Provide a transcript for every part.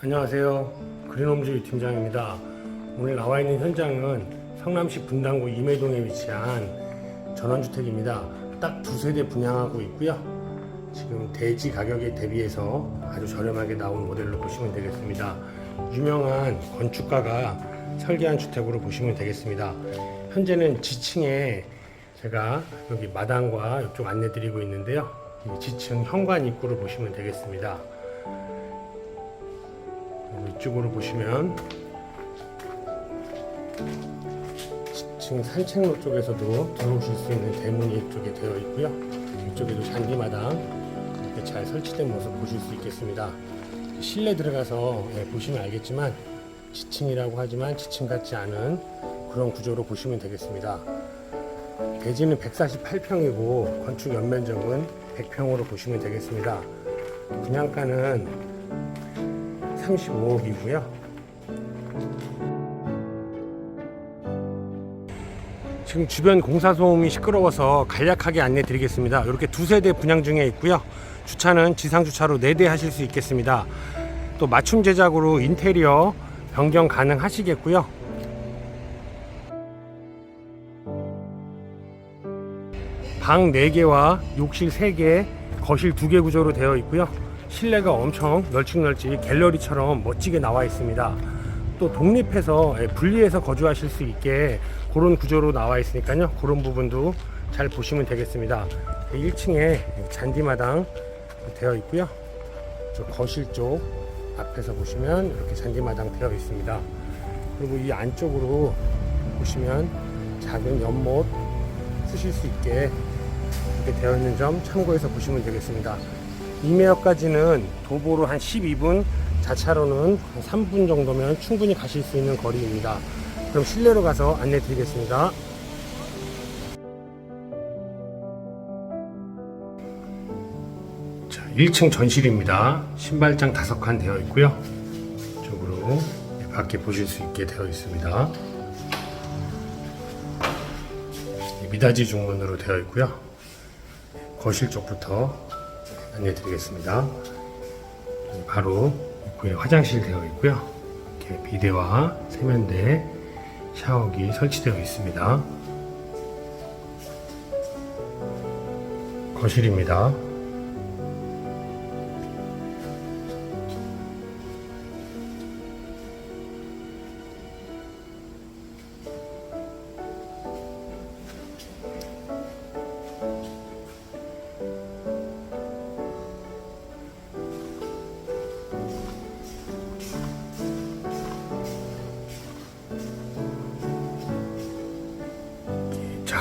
안녕하세요. 그린홈즈 팀장입니다. 오늘 나와 있는 현장은 성남시 분당구 임해동에 위치한 전원주택입니다. 딱 두 세대 분양하고 있고요. 지금 대지 가격에 대비해서 아주 저렴하게 나온 모델로 보시면 되겠습니다. 유명한 건축가가 설계한 주택으로 보시면 되겠습니다. 현재는 지층에 제가 여기 마당과 이쪽 안내 드리고 있는데요. 이 지층 현관 입구를 보시면 되겠습니다. 그리고 이쪽으로 보시면 지층 산책로 쪽에서도 들어오실 수 있는 대문이 이쪽에 되어 있고요. 이쪽에도 잔디마당 이렇게 잘 설치된 모습 보실 수 있겠습니다. 실내 들어가서 예, 보시면 알겠지만 지층이라고 하지만 지층 같지 않은 그런 구조로 보시면 되겠습니다. 대지는 148평이고 건축 연면적은 100평으로 보시면 되겠습니다. 분양가는 35억이고요. 지금 주변 공사 소음이 시끄러워서 간략하게 안내 드리겠습니다. 이렇게 두 세 대 분양 중에 있고요. 주차는 지상 주차로 4대 하실 수 있겠습니다. 또 맞춤 제작으로 인테리어 변경 가능하시겠고요. 방 4개와 욕실 3개, 거실 2개 구조로 되어 있고요. 실내가 엄청 널찍널찍 갤러리처럼 멋지게 나와 있습니다. 또 독립해서 예, 분리해서 거주하실 수 있게 그런 구조로 나와 있으니까요. 그런 부분도 잘 보시면 되겠습니다. 1층에 잔디마당 되어 있고요. 저 거실 쪽 앞에서 보시면 이렇게 잔디마당 되어 있습니다. 그리고 이 안쪽으로 보시면 작은 연못 쓰실 수 있게 이렇게 되어 있는 점 참고해서 보시면 되겠습니다. 이메역까지는 도보로 한 12분, 자차로는 한 3분 정도면 충분히 가실 수 있는 거리입니다. 그럼 실내로 가서 안내 드리겠습니다. 자, 1층 전실입니다. 신발장 5칸 되어 있고요. 이쪽으로 밖에 보실 수 있게 되어 있습니다. 미닫이 중문으로 되어 있고요. 거실 쪽부터 안내 드리겠습니다. 바로 입구에 화장실 되어 있고요. 이렇게 비데와 세면대, 샤워기 설치되어 있습니다. 거실입니다.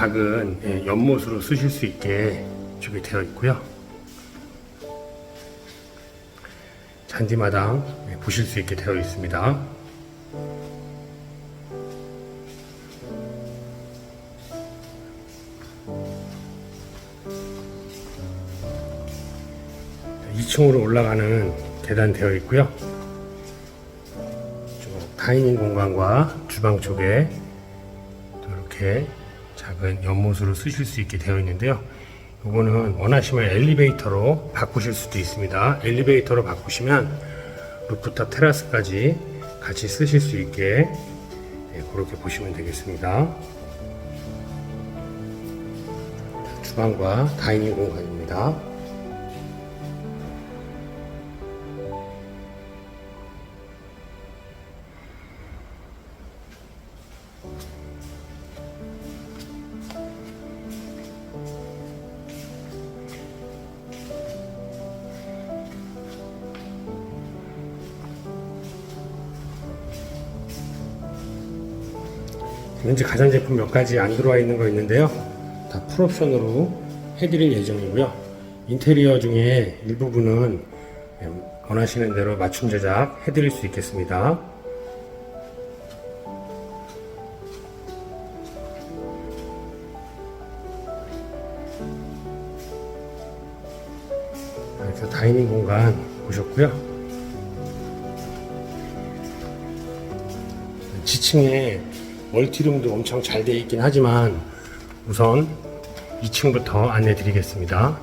작은 예, 연못으로 쓰실 수 있게 이쪽에 되어 있고요. 잔디마당 예, 보실 수 있게 되어 있습니다. 자, 2층으로 올라가는 계단 되어 있고요. 다이닝 공간과 주방 쪽에 또 이렇게 작은 연못으로 쓰실 수 있게 되어 있는데요. 이거는 원하시면 엘리베이터로 바꾸실 수도 있습니다. 엘리베이터로 바꾸시면 루프탑 테라스까지 같이 쓰실 수 있게 네, 그렇게 보시면 되겠습니다. 주방과 다이닝 공간입니다. 현재 가전제품 몇 가지 안 들어와 있는 거 있는데요. 다 풀옵션으로 해드릴 예정이고요. 인테리어 중에 일부분은 원하시는 대로 맞춤 제작 해드릴 수 있겠습니다. 이렇게 다이닝 공간 보셨고요. 지층에 멀티룸도 엄청 잘 되어 있긴 하지만 우선 2층부터 안내 드리겠습니다.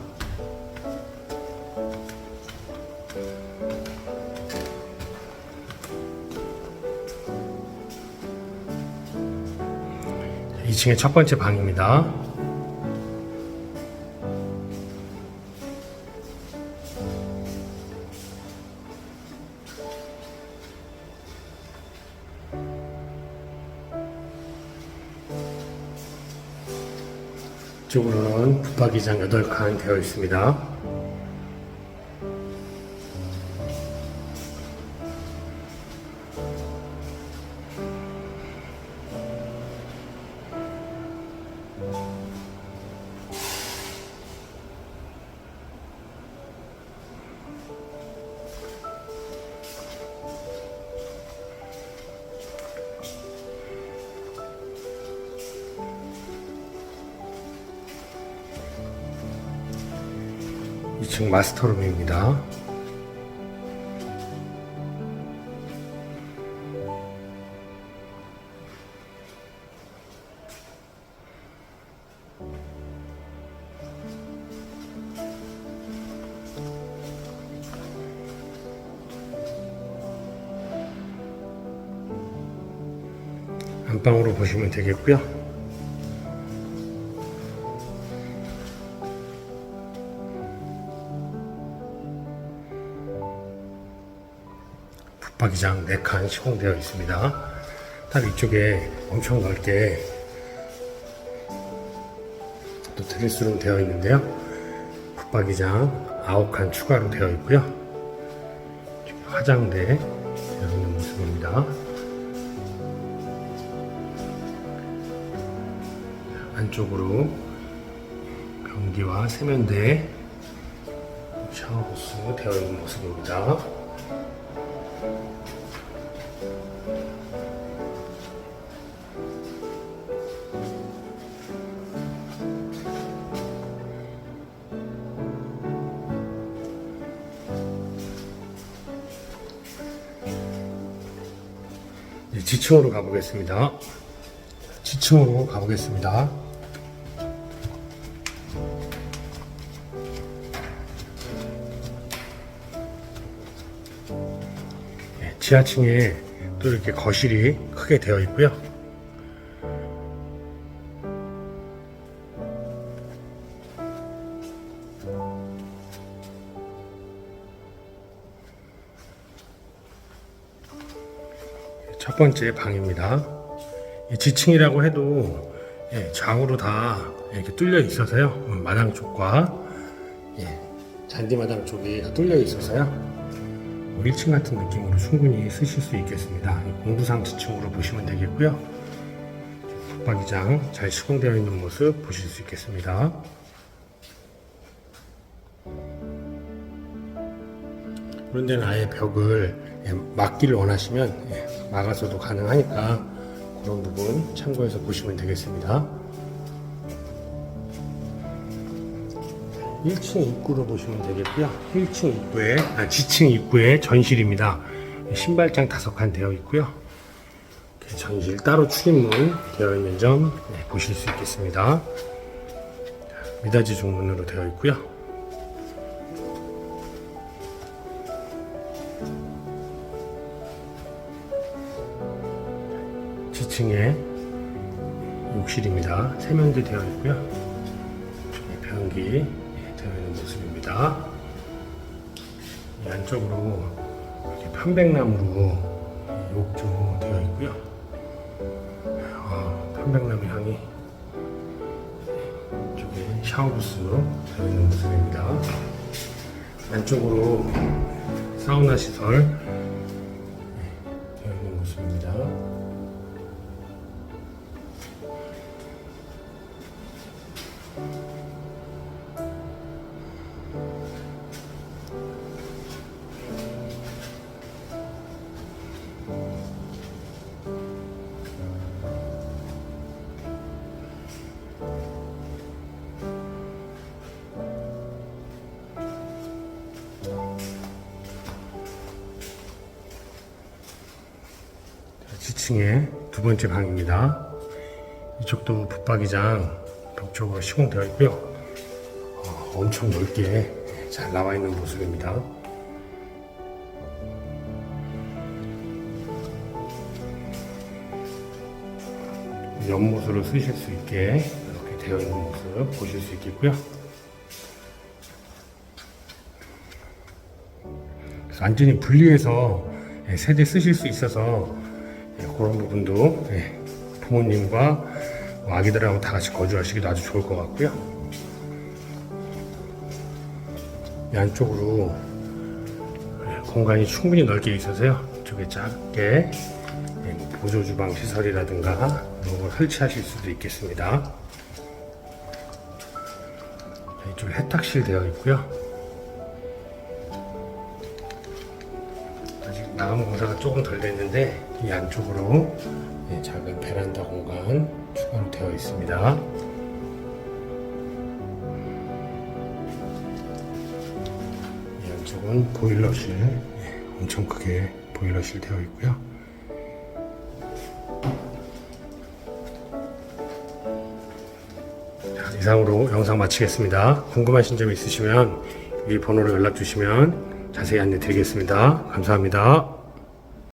2층의 첫 번째 방입니다. 이쪽으로는 붙박이장 8칸 되어 있습니다. 이층 마스터룸입니다. 안방으로 보시면 되겠고요. 박이장 4칸 시공되어 있습니다. 딱 이쪽에 엄청 넓게 또 드레스룸 되어 있는데요. 붙박이장 9칸 추가로 되어 있고요. 화장대 되어 있는 모습입니다. 안쪽으로 변기와 세면대 샤워부스 되어 있는 모습입니다. 지층으로 가보겠습니다. 지층으로 가보겠습니다. 네, 지하층에 또 이렇게 거실이 크게 되어 있고요. 첫 번째 방입니다. 이 지층이라고 해도 예, 좌우로 다 이렇게 뚫려 있어서요. 음, 마당 쪽과 예, 잔디 마당 쪽이 다 뚫려 있어서요. 뭐 1층 같은 느낌으로 충분히 쓰실 수 있겠습니다. 이 공부상 지층으로 보시면 되겠고요. 붙박이장 잘 시공되어 있는 모습 보실 수 있겠습니다. 그런 데는 아예 벽을 예, 막기를 원하시면 예, 막아서도 가능하니까 그런 부분 참고해서 보시면 되겠습니다. 1층 입구로 보시면 되겠고요. 1층 입구에 아, 지층 입구에 전실입니다. 신발장 다섯 칸 되어 있고요. 전실 따로 출입문 되어 있는 점 네, 보실 수 있겠습니다. 미닫이 중문으로 되어 있고요. 지층에 욕실입니다. 세면대 되어 있고요. 변기 예, 되어 있는 모습입니다. 이 안쪽으로 이렇게 편백나무로 욕조 되어 있고요. 아, 편백나무 향이 이쪽에 샤워부스 되어 있는 모습입니다. 안쪽으로 사우나 시설 2층의 두 번째 방입니다. 이쪽도 붙박이장 벽쪽으로 시공되어 있고요. 어, 엄청 넓게 잘 나와 있는 모습입니다. 연못으로 쓰실 수 있게 이렇게 되어 있는 모습 보실 수 있겠고요. 완전히 분리해서 예, 세대 쓰실 수 있어서 그런 부분도 예, 부모님과 뭐 아기들하고 다 같이 거주하시기도 아주 좋을 것 같고요. 이 안쪽으로 예, 공간이 충분히 넓게 있어서요. 이쪽에 작게 예, 뭐 보조 주방 시설이라든가 이런 걸 설치하실 수도 있겠습니다. 자, 이쪽에 세탁실 되어 있고요. 마감 공사가 조금 덜 됐는데 이 안쪽으로 예, 작은 베란다 공간 추가로 되어 있습니다. 이 안쪽은 보일러실 예, 엄청 크게 보일러실 되어 있고요. 자, 이상으로 영상 마치겠습니다. 궁금하신 점 있으시면 이 번호로 연락 주시면 자세히 안내 드리겠습니다. 감사합니다.